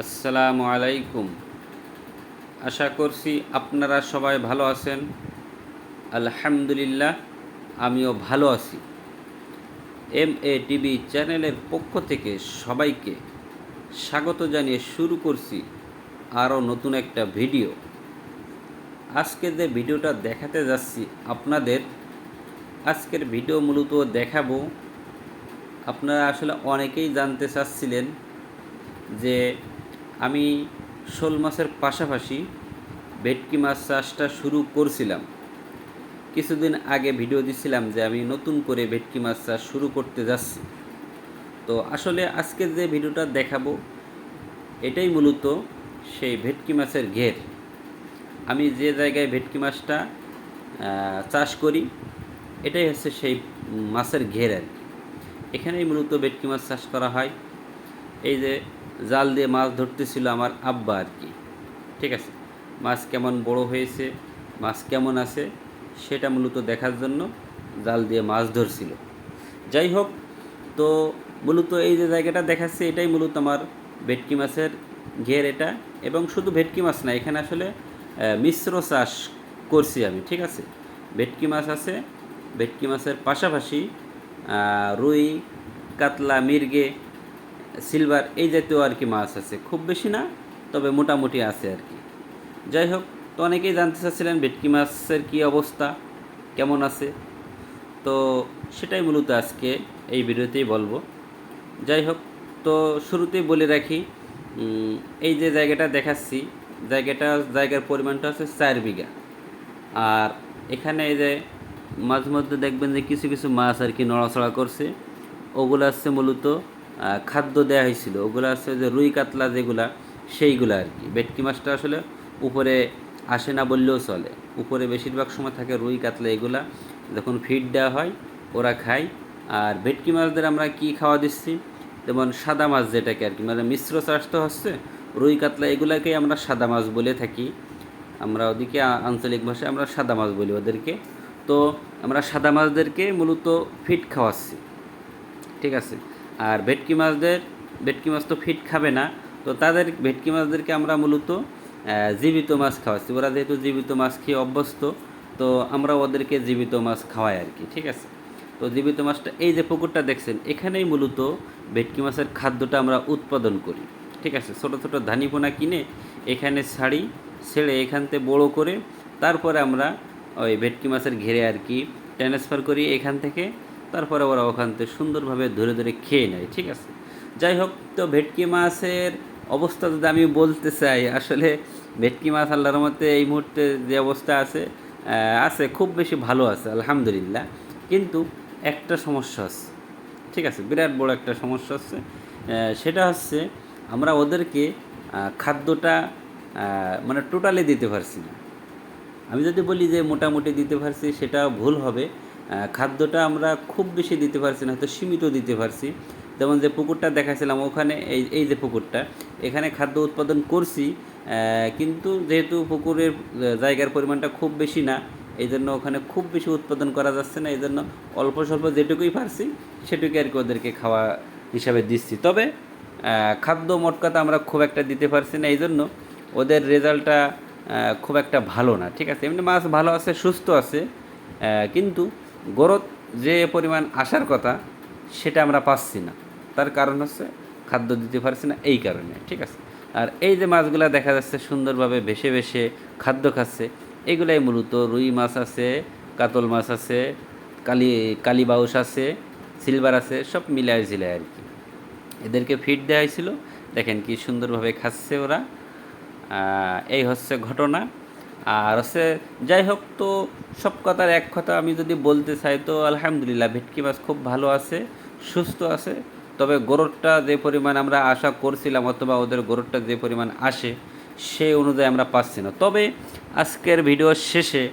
আসসালামু আলাইকুম। আশা করছি আপনারা সবাই ভালো আছেন। আলহামদুলিল্লাহ, আমিও ভালো আছি। এম এ টিভি চ্যানেলের পক্ষ থেকে সবাইকে স্বাগত জানিয়ে শুরু করছি আরও নতুন একটা ভিডিও। আজকে যে ভিডিওটা দেখাতে যাচ্ছি আপনাদের, আজকের ভিডিও মূলত দেখাবো, আপনারা আসলে অনেকেই জানতে চাচ্ছিলেন যে আমি শোল মাছের পাশাপাশি ভেটকি মাছ চাষটা শুরু করছিলাম। কিছুদিন আগে ভিডিও দিছিলাম যে আমি নতুন করে ভেটকি মাছ চাষ শুরু করতে যাচ্ছি। তো আসলে আজকে যে ভিডিওটা দেখাবো, এটাই মূলত সেই ভেটকি মাছের ঘের। আমি যে জায়গায় ভেটকি মাছটা চাষ করি, এটাই হচ্ছে সেই মাছের ঘের আর কি। এখানেই মূলত ভেটকি মাছ চাষ করা হয়। এই যে জাল দিয়ে মাছ ধরতেছিল আমার আব্বা আর কি। ঠিক আছে? মাছ কেমন বড় হয়েছে, মাছ কেমন আছে, সেটা মূলত দেখার জন্য জাল দিয়ে মাছ ধরছিল। যাই হোক, তো মূলত এই যে জায়গাটা দেখাচ্ছে, এটাই মূলত আমার ভেটকি মাছের ঘের এটা। এবং শুধু ভেটকি মাছ না, এখানে আসলে মিশ্র চাষ করছি আমি, ঠিক আছে? ভেটকি মাছ আছে, ভেটকি মাছের পাশাপাশি রুই, কাতলা, মির্গে সিলভার, এই জাতীয় আর কি মাছ আছে। খুব বেশি না, তবে মোটামুটি আছে আর কি। যাই হোক, তো অনেকেই জানতে চাচ্ছিলেন ভেটকি মাছের কী অবস্থা, কেমন আছে? তো সেটাই মূলত আজকে এই ভিডিওতেই বলব। যাই হোক, তো শুরুতেই বলে রাখি এই যে জায়গাটা দেখাচ্ছি, জায়গাটা, জায়গার পরিমাণটা হচ্ছে চার বিঘা। আর এখানে এই যে মাঝে মধ্যে দেখবেন যে কিছু কিছু মাছ আর কি নড়াচড়া করছে, ওগুলো আসছে মূলত খাদ্য দেওয়া হয়েছিল, ওগুলো আসছে যে রুই কাতলা যেগুলা, সেইগুলো আর কি। ভেটকি মাছটা আসলে উপরে আসে না বললেও চলে। উপরে বেশিরভাগ সময় থাকে রুই কাতলা এগুলা। যখন ফিড দেওয়া হয়, ওরা খায়। আর ভেটকি মাছদের আমরা কি খাওয়া দিচ্ছি? যেমন সাদা মাছ যেটাকে আর কি মানে মিশ্র চাষ তো হচ্ছে, রুই কাতলা এগুলাকেই আমরা সাদা মাছ বলে থাকি। আমরা ওদিকে আঞ্চলিক ভাষায় আমরা সাদা মাছ বলি ওদেরকে। তো আমরা সাদা মাছদেরকে মূলত ফিট খাওয়াচ্ছি। ঠিক আছে? আর ভেটকি মাছদের, ভেটকি মাছ তো ফিট খাবে না। তো তাদের ভেটকি মাছদেরকে আমরা মূলত জীবিত মাছ খাওয়াচ্ছি। ওরা যেহেতু জীবিত মাছ খেয়ে অভ্যস্ত, তো আমরা ওদেরকে জীবিত মাছ খাওয়াই আর কি, ঠিক আছে? তো জীবিত মাছটা, এই যে পুকুরটা দেখছেন, এখানেই মূলত ভেটকি মাছের খাদ্যটা আমরা উৎপাদন করি, ঠিক আছে? ছোটো ছোটো ধানিপোনা কিনে এখানে ছাড়ি, ছেড়ে এখান থেকে বড়ো করে তারপরে আমরা ওই ভেটকি মাছের ঘেরে আর কি ট্রান্সফার করি এখান থেকে। তারপরে ওরা ওখান থেকে সুন্দরভাবে ধরে ধরে খেয়ে নেয়, ঠিক আছে? যাই হোক, তো ভেটকি মাছের অবস্থা যদি আমি বলতে চাই, আসলে ভেটকি মাছ আল্লাহর মতে এই মুহূর্তে যে অবস্থা আছে আছে, খুব বেশি ভালো আছে, আলহামদুলিল্লাহ। কিন্তু একটা সমস্যা আছে, ঠিক আছে? বিরাট বড় একটা সমস্যা হচ্ছে সেটা হচ্ছে আমরা ওদেরকে খাদ্যটা মানে টোটালি দিতে পারছি না। আমি যদি বলি যে মোটামুটি দিতে পারছি সেটা ভুল হবে। খাদ্যটা আমরা খুব বেশি দিতে পারছি না, হয়তো সীমিত দিতে পারছি। যেমন যে পুকুরটা দেখাছিলাম ওখানে এই এই যে পুকুরটা, এখানে খাদ্য উৎপাদন করছি কিন্তু যেহেতু পুকুরের জায়গার পরিমাণটা খুব বেশি না এই জন্য ওখানে খুব বেশি উৎপাদন করা যাচ্ছে না এই জন্য অল্প স্বল্প যেটুকুই পারছি, সেটুকুই আর কি ওদেরকে খাওয়া হিসাবে দিচ্ছি। তবে খাদ্য মোট কথা আমরা খুব একটা দিতে পারছি না এই জন্য ওদের রেজাল্টটা খুব একটা ভালো না, ঠিক আছে? এমনি মাছ ভালো আছে, সুস্থ আছে কিন্তু গরত যে পরিমাণ আসার কথা, সেটা আমরা পাচ্ছি না। তার কারণ হচ্ছে খাদ্য দিতে পারছি না এই কারণে, ঠিক আছে? আর এই যে মাছগুলো দেখা যাচ্ছে সুন্দরভাবে ভেসে ভেসে খাদ্য খাচ্ছে, এগুলাই মূলত রুই মাছ আছে, কাতল মাছ আছে, কালি কালীবাউস আছে, সিলভার আছে, সব মিলায় ঝিলায় আর কি। এদেরকে ফিড দেওয়া হয়েছিল। দেখেন কি সুন্দরভাবে খাচ্ছে ওরা। এই হচ্ছে ঘটনা। আর হচ্ছে, যাই হোক তো, সব কথার এক কথা আমি যদি বলতে চাই, তো আলহামদুলিল্লাহ ভেটকি মাছ খুব ভালো আছে, সুস্থ আছে। তবে গরুরটা যে পরিমাণ আমরা আশা করছিলাম অথবা ওদের গরুরটা যে পরিমাণ আসে সেই অনুযায়ী আমরা পাচ্ছি না। তবে আজকের ভিডিওর শেষে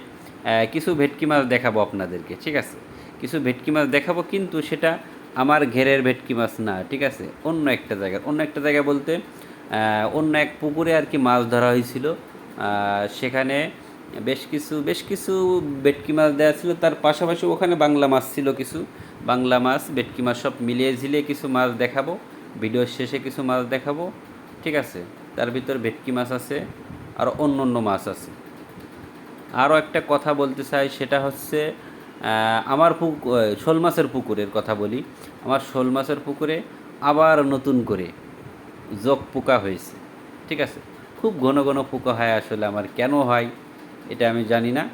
কিছু ভেটকি মাছ দেখাবো আপনাদেরকে, ঠিক আছে? কিছু ভেটকি মাছ দেখাবো, কিন্তু সেটা আমার ঘেরের ভেটকি মাছ না, ঠিক আছে? অন্য একটা জায়গার, অন্য একটা জায়গা বলতে অন্য এক পুকুরে আর কি মাছ ধরা হয়েছিল। সেখানে বেশ কিছু বেশ কিছু ভেটকি মাছ দেওয়া ছিল। তার পাশাপাশি ওখানে বাংলা মাছ ছিল কিছু। বাংলা মাছ, ভেটকি মাছ সব মিলিয়ে ঝিলিয়ে কিছু মাছ দেখাবো। ভিডিওর শেষে কিছু মাছ দেখাবো। ঠিক আছে? তার ভিতর ভেটকি মাছ আছে, আর অন্য অন্য মাছ আছে। আরও একটা কথা বলতে চাই, সেটা হচ্ছে আমার পুক, শোল মাছের পুকুরের কথা বলি। আমার শোল মাছের পুকুরে আবার নতুন করে যোগ পোকা হয়েছে। ঠিক আছে? খুব ঘন ঘন পোকা হয় আসলে আমার। কেন হয় এটা আমি জানি না,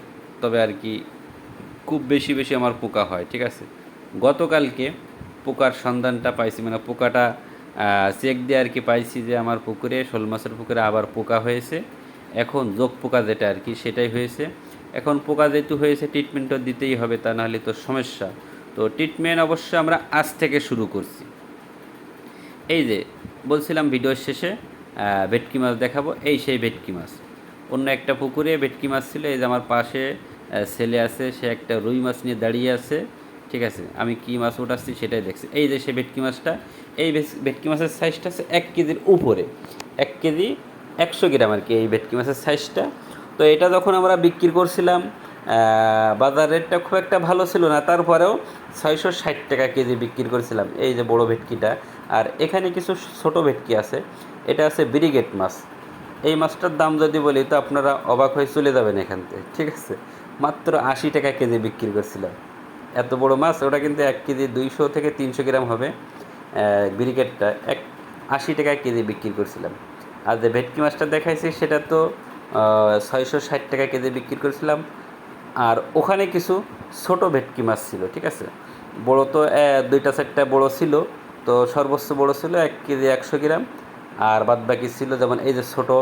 তবে আর কি খুব বেশি বেশি আমার পোকা হয়, ঠিক আছে? গতকালকে পোকার সন্ধানটা পাইছি মানে পোকাটা চেক দিয়ে আর কি পাইছি যে আমার পুকুরে, শোল মাছের পুকুরে আবার পোকা হয়েছে। এখন যোগ পোকা যেটা আর কি, সেটাই হয়েছে। এখন পোকা যেহেতু হয়েছে ট্রিটমেন্টও দিতেই হবে, তা নাহলে তো সমস্যা। তো ট্রিটমেন্ট অবশ্য আমরা আজ থেকে শুরু করছি। এই যে, বলছিলাম ভিডিওর শেষে ভেটকি মাছ দেখাবো। এই সেই ভেটকি মাছ। অন্য একটা পুকুরে ভেটকি মাছ ছিল, এই যে আমার পাশে ছেলে আছে, সে একটা রুই মাছ নিয়ে দাঁড়িয়ে আছে, ঠিক আছে? আমি কি মাছ উঠাচ্ছি সেটাই দেখছি। এই যে সে ভেটকি মাছটা, এই ভেটকি মাছের সাইজটা আছে এক কেজির উপরে। এক কেজি একশো গ্রাম আর কি এই ভেটকি মাছের সাইজটা তো এটা যখন আমরা বিক্রি করছিলাম বাজার রেটটা খুব একটা ভালো ছিল না, তারপরেও ছয়শো ষাট টাকা কেজি বিক্রি করেছিলাম, এই যে বড় ভেটকিটা। আর এখানে কিছু ছোট ভেটকি আছে এটা আছে ব্রিগেড মাছ। এই মাছটার দাম যদি বলি, তো আপনারা অবাক হয়ে চলে যাবেন এখান থেকে, ঠিক আছে? মাত্র আশি টাকা কেজি বিক্রি করছিলাম। এত বড় মাছ, ওটা কিন্তু এক কেজি দুইশো থেকে তিনশো গ্রাম হবে ব্রিগেডটা। এক, আশি টাকা কেজি বিক্রি করছিলাম। আর যে ভেটকি মাছটা দেখাইছি, সেটা তো ছয়শো ষাট টাকা কেজি বিক্রি করেছিলাম। আর ওখানে কিছু ছোট ভেটকি মাছ ছিল, ঠিক আছে? বড় তো দুইটা চারটা বড় ছিল, তো সর্বোচ্চ বড় ছিল এক কেজি একশো গ্রাম। আর বাদ বাকি ছিল যেমন এই যে ছোটো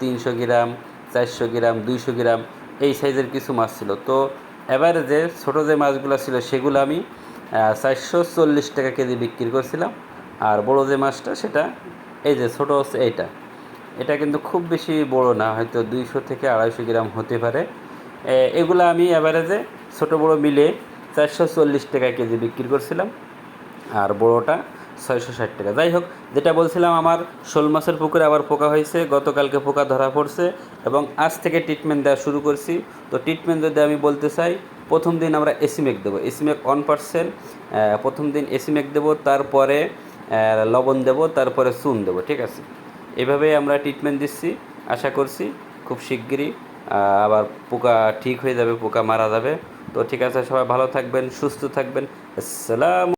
তিনশো গ্রাম, চারশো গ্রাম, দুইশো গ্রাম, এই সাইজের কিছু মাছ ছিল। তো যে ছোটো যে মাছগুলো ছিল সেগুলো আমি চারশো চল্লিশ টাকা কেজি বিক্রি করছিলাম। আর বড় যে মাছটা সেটা এই যে ছোটো হচ্ছে এইটা। এটা কিন্তু খুব বেশি বড় না, হয়তো দুইশো থেকে আড়াইশো গ্রাম হতে পারে। এগুলো আমি অ্যাভারেজে ছোটো বড়ো মিলে চারশো চল্লিশ টাকা কেজি বিক্রি করছিলাম। আর বড়োটা ছয়শো ষাট টাকা। যাই হোক, যেটা বলছিলাম, আমার শোল মাছের পুকুরে আবার পোকা হয়েছে, গতকালকে পোকা ধরা পড়ছে এবং আজ থেকে ট্রিটমেন্ট দেওয়া শুরু করছি। তো ট্রিটমেন্ট যদি আমি বলতে চাই, প্রথম দিন আমরা এসিমেক দেবো। এসিমেক ওয়ান পার্সেন্ট প্রথম দিন এসিমেক দেবো, তারপরে লবণ দেবো, তারপরে চুন দেবো, ঠিক আছে? এভাবেই আমরা ট্রিটমেন্ট দিচ্ছি, আশা করছি খুব শিগগিরই আবার পোকা ঠিক হয়ে যাবে, পোকা মারা যাবে। তো ঠিক আছে, সবাই ভালো থাকবেন, সুস্থ থাকবেন। আসসালাম